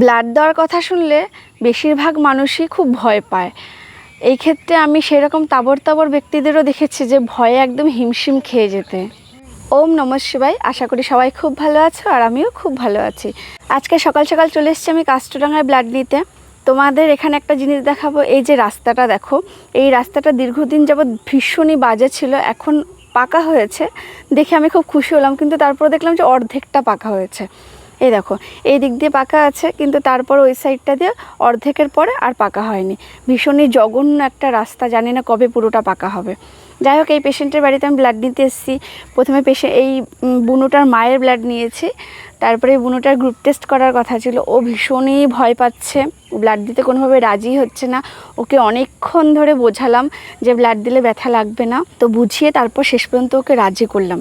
Blood দেওয়ার কথা শুনলে বেশিরভাগ মানুষই খুব ভয় পায়। এই ক্ষেত্রে আমি সেরকম তাবর তাবর ব্যক্তিদেরও দেখেছি যে ভয়ে একদম হিমশিম খেয়ে যেতে। ওম নম শিবাই আশা করি সবাই খুব ভালো আছো আর আমিও খুব ভালো আছি। আজকে সকাল সকাল চলে এসেছি আমি কাস্টডাঙ্গায় ব্লাড নিতে। তোমাদের এখানে একটা জিনিস দেখাবো, এই যে রাস্তাটা দেখো, এই রাস্তাটা দীর্ঘদিন যাবৎ ভীষণই বাজে ছিল, এখন পাকা হয়েছে। দেখে আমি খুব খুশি হলাম, কিন্তু তারপর দেখলাম যে অর্ধেকটা পাকা হয়েছে। এই দেখো, এই দিক দিয়ে পাকা আছে, কিন্তু তারপর ওই সাইডটা দিয়ে অর্ধেকের পরে আর পাকা হয়নি। ভীষণই জঘন্য একটা রাস্তা, জানি না কবে পুরোটা পাকা হবে। যাই হোক, এই পেশেন্টের বাড়িতে আমি ব্লাড নিতে এসেছি। প্রথমে পেশে এই বুনোটার মায়ের ব্লাড নিয়েছি। তারপরে বুনোটার গ্রুপ টেস্ট করার কথা ছিল। ও ভীষণই ভয় পাচ্ছে। ব্লাড দিতে কোনোভাবে রাজি হচ্ছে না। ওকে অনেকক্ষণ ধরে বোঝালাম যে ব্লাড দিলে ব্যথা লাগবে না। তো বুঝিয়ে তারপর শেষ পর্যন্ত ওকে রাজি করলাম।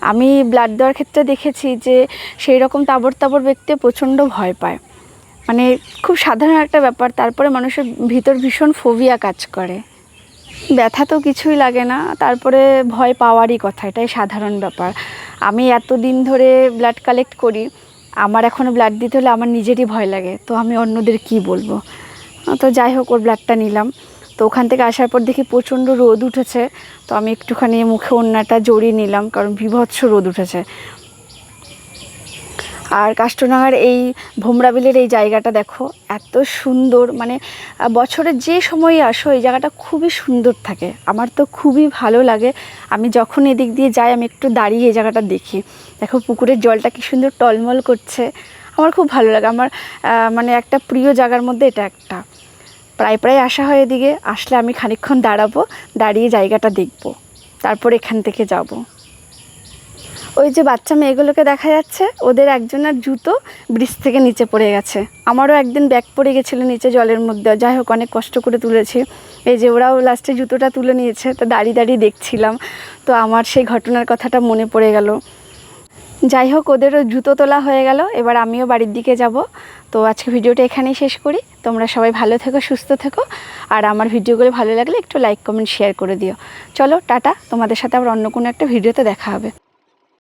আমি ব্লাড দেওয়ার ক্ষেত্রে দেখেছি যে সেই রকম তাবর তাবর ব্যক্তি প্রচণ্ড ভয় পায়। মানে খুব সাধারণ একটা ব্যাপার। তারপরে মানুষের ভিতর ভীষণ ফোবিয়া কাজ করে। ব্যথা তো কিছুই লাগে না। তারপরে ভয় পাওয়ারই কথা। এটাই সাধারণ ব্যাপার। আমি এতদিন ধরে ব্লাড কালেক্ট করি, আমার এখনও ব্লাড দিতে হলে আমার নিজেরই ভয় লাগে, তো আমি অন্যদের কি বলব? তো যাই হোক, ওর ব্লাডটা নিলাম। তো ওখান থেকে আসার পর দেখি প্রচণ্ড রোদ উঠেছে, তো আমি একটুখানি মুখে ওন্নাটা জড়িয়ে নিলাম, কারণ বিভৎস রোদ উঠেছে। আর কাষ্টনাগার এই ভোমরাবিলের এই জায়গাটা দেখো, এত সুন্দর। মানে বছরের যে সময় আসো, এই জায়গাটা খুবই সুন্দর থাকে। আমার তো খুবই ভালো লাগে। আমি যখন এদিক দিয়ে যাই, আমি একটু দাঁড়িয়ে এই জায়গাটা দেখি। দেখো, পুকুরের জলটা কি সুন্দর টলমল করছে। আমার খুব ভালো লাগে। আমার মানে একটা প্রিয় জায়গার মধ্যে এটা একটা। প্রায় প্রায় আসা হয় এদিকে। আসলে আমি খানিকক্ষণ দাঁড়াবো, দাঁড়িয়ে জায়গাটা দেখব। তারপর এখান থেকে যাব। ওই যে বাচ্চা মেয়েগুলোকে দেখা যাচ্ছে, ওদের একজনের জুতো ব্রিজ থেকে নিচে পড়ে গেছে। আমারও একদিন ব্যাগ পড়ে গেছিল নিচে জলের মধ্যে। যাই হোক, অনেক কষ্ট করে তুলেছি। এই যে ওরাও লাস্টে জুতোটা তুলে নিয়েছে, তো দাঁড়িয়ে দাঁড়িয়ে দেখছিলাম। তো আমার সেই ঘটনার কথাটা মনে পড়ে গেল। যাই হোক, ওদেরও জুতো তোলা হয়ে গেল। এবার আমিও বাড়ির দিকে যাব। তো আজকে ভিডিওটা এখানেই শেষ করি। তোমরা সবাই ভালো থেকো, সুস্থ থেকো। আর আমার ভিডিওগুলো ভালো লাগলে একটু লাইক কমেন্ট শেয়ার করে দিও। চলো, টাটা। তোমাদের সাথে আবার অন্য কোনো একটা ভিডিওতে দেখা হবে।